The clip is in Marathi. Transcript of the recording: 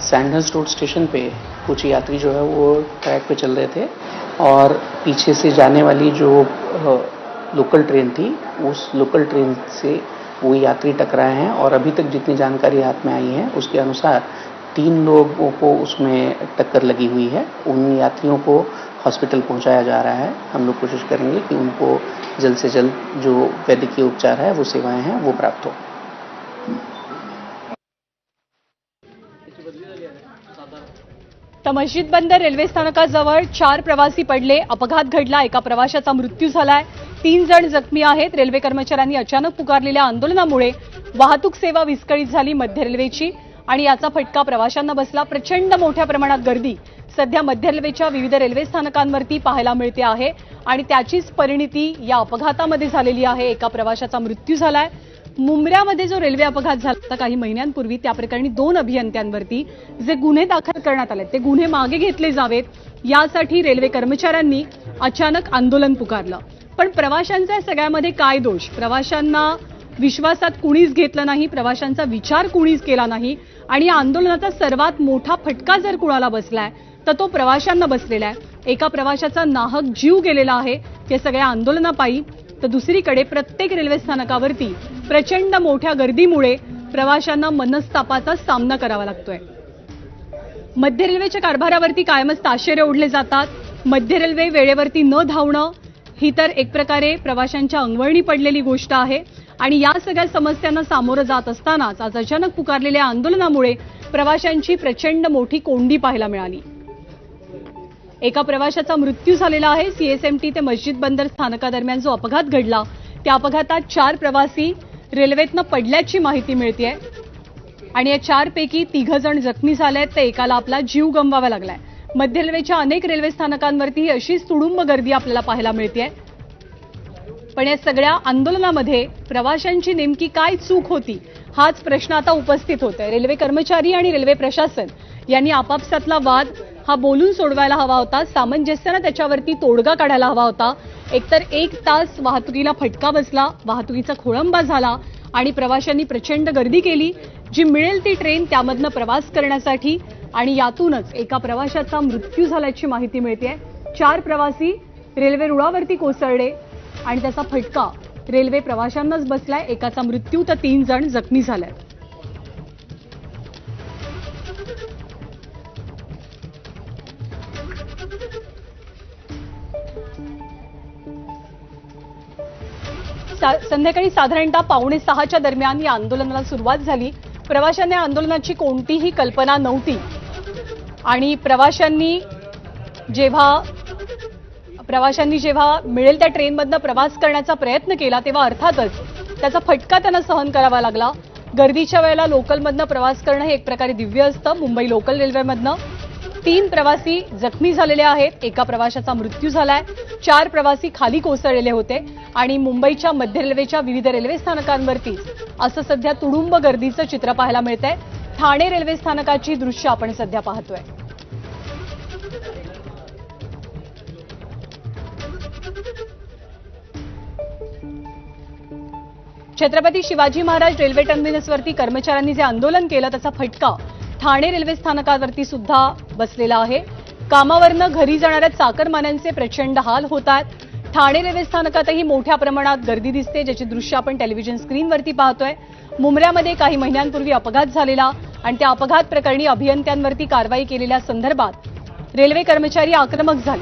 सैंडर्स रोड स्टेशन पे कुछ यात्री जो है वो ट्रैक पे चल रहे थे और पीछे से जाने वाली जो लोकल ट्रेन थी, उस लोकल ट्रेन से वो यात्री टकराए हैं और अभी तक जितनी जानकारी हाथ में आई है, उसके अनुसार तीन लोगों को उसमें टक्कर लगी हुई है। उन यात्रियों को हॉस्पिटल पहुँचाया जा रहा है। हम लोग कोशिश करेंगे कि उनको जल्द से जल्द जो वैद्यकीय उपचार है, वो सेवाएँ हैं, वो प्राप्त हो। तर मस्जिद बंदर रेल्वे स्थानकाजवळ चार प्रवासी पडले. अपघात घडला एका प्रवाशाचा मृत्यू झालाय. तीन जण जखमी आहेत. रेल्वे कर्मचाऱ्यांनी अचानक पुकारलेल्या आंदोलनामुळे वाहतूक सेवा विस्कळीत झाली मध्य रेल्वेची आणि याचा फटका प्रवाशांना बसला. प्रचंड मोठ्या प्रमाणात गर्दी सध्या मध्य रेल्वेच्या विविध रेल्वे स्थानकांवरती पाहायला मिळते आहे आणि त्याचीच परिणिती या अपघातामध्ये झालेली आहे. एका प्रवाशाचा मृत्यू झालाय. मुंबऱ्यामध्ये जो रेल्वे अपघात झाला होता काही महिन्यांपूर्वी त्या प्रकरणी दोन अभियंत्यांवरती जे गुन्हे दाखल करण्यात आले ते गुन्हे मागे घेतले जावेत यासाठी रेल्वे कर्मचाऱ्यांनी अचानक आंदोलन पुकारलं. पण प्रवाशांचा सगळ्यामध्ये काय दोष? प्रवाशांना विश्वासात कुणीच घेतलं नाही प्रवाशांचा विचार कुणीच केला नाही आणि या आंदोलनाचा सर्वात मोठा फटका जर कुणाला बसलाय तर तो प्रवाशांना बसलेला आहे. एका प्रवाशाचा नाहक जीव गेलेला आहे या सगळ्या आंदोलनापायी. तर दुसरीकडे प्रत्येक रेल्वे स्थानकावरती प्रचंड मोठ्या गर्दीमुळे प्रवाशांना मनस्तापाचा सामना करावा लागतोय. मध्य रेल्वेच्या कारभारावरती कायमच ताशेरे ओढले जातात. मध्य रेल्वे वेळेवरती न धावणं ही तर एक प्रकारे प्रवाशांच्या अंगवळणी पडलेली गोष्ट आहे. आणि या सगळ्या समस्यांना सामोरं जात असतानाच आज अचानक पुकारलेल्या आंदोलनामुळे प्रवाशांची प्रचंड मोठी कोंडी पाहायला मिळाली. एका प्रवाशाचा मृत्यू झालेला आहे. सीएसएमटी ते मस्जिद बंदर स्थानकादरम्यान जो अपघात घडला त्या अपघातात चार प्रवासी रेल्वेतनं पडल्याची माहिती मिळते आणि या चारपैकी तिघ जण जखमी झालेत तर एकाला आपला जीव गमवावा लागलाय. मध्य रेल्वेच्या अनेक रेल्वे स्थानकांवरती ही अशीच तुडुंब गर्दी आपल्याला पाहायला मिळते पण या सगळ्या आंदोलनामध्ये प्रवाशांची नेमकी काय चूक होती हाच प्रश्न आता उपस्थित होतोय. रेल्वे कर्मचारी आणि रेल्वे प्रशासन यांनी आपापसातला वाद हा बोलून सोडवायला हवा होता. सामंजस्यानं त्याच्यावरती तोडगा काढायला हवा होता. एकतर एक तास वाहतुकीला फटका बसला वाहतुकीचा खोळंबा झाला आणि प्रवाशांनी प्रचंड गर्दी केली. जी मिळेल ती ट्रेन त्यामधनं प्रवास करण्यासाठी आणि यातूनच एका प्रवाशाचा मृत्यू झाल्याची माहिती मिळते चार प्रवासी रेल्वे रुळावरती कोसळले आणि त्याचा फटका रेल्वे प्रवाशांनाच बसलाय. एकाचा मृत्यू तर तीन जण जखमी सा संध्याकाळी साधारणतः पावणे सहाच्या दरम्यान या आंदोलनाला सुरुवात झाली. प्रवाशांना आंदोलनाची कोणतीही कल्पना नव्हती. आणि प्रवाशांनी जेव्हा प्रवाशांनी जेव्हा मिळेल त्या ट्रेनमधनं प्रवास करण्याचा प्रयत्न केला तेव्हा अर्थातच त्याचा फटका त्यांना सहन करावा लागला. गर्दीच्या वेळेला लोकलमधनं प्रवास करणं हे एक प्रकारे दिव्य असतं. मुंबई लोकल रेल्वेमधनं तीन प्रवासी जखमी झालेले आहेत. एका प्रवाशाचा मृत्यू झालाय. चार प्रवासी खाली कोसळलेले होते आणि मुंबईच्या मध्य रेल्वेच्या विविध रेल्वे स्थानकांवरती. असं सध्या तुडुंब गर्दीचं चित्र पाहायला मिळतंय. ठाणे रेल्वे स्थानकाची दृश्य आपण सध्या पाहतोय. छत्रपती शिवाजी महाराज रेल्वे टर्मिनसवरती कर्मचाऱ्यांनी जे आंदोलन केलं त्याचा फटका ठाणे रेल्वे स्थानकावरती सुद्धा बसलेला आहे. कामावरनं घरी जाणाऱ्या चाकरमान्यांचे प्रचंड हाल होत आहेत. ठाणे रेल्वे स्थानकातही मोठ्या प्रमाणात गर्दी दिसते ज्याची दृश्य आपण टेलिव्हिजन स्क्रीनवरती पाहतोय. मुंबऱ्यामध्ये काही महिन्यांपूर्वी अपघात झालेला आणि त्या अपघात प्रकरणी अभियंत्यांवरती कारवाई केलेल्या संदर्भात रेल्वे कर्मचारी आक्रमक झाले.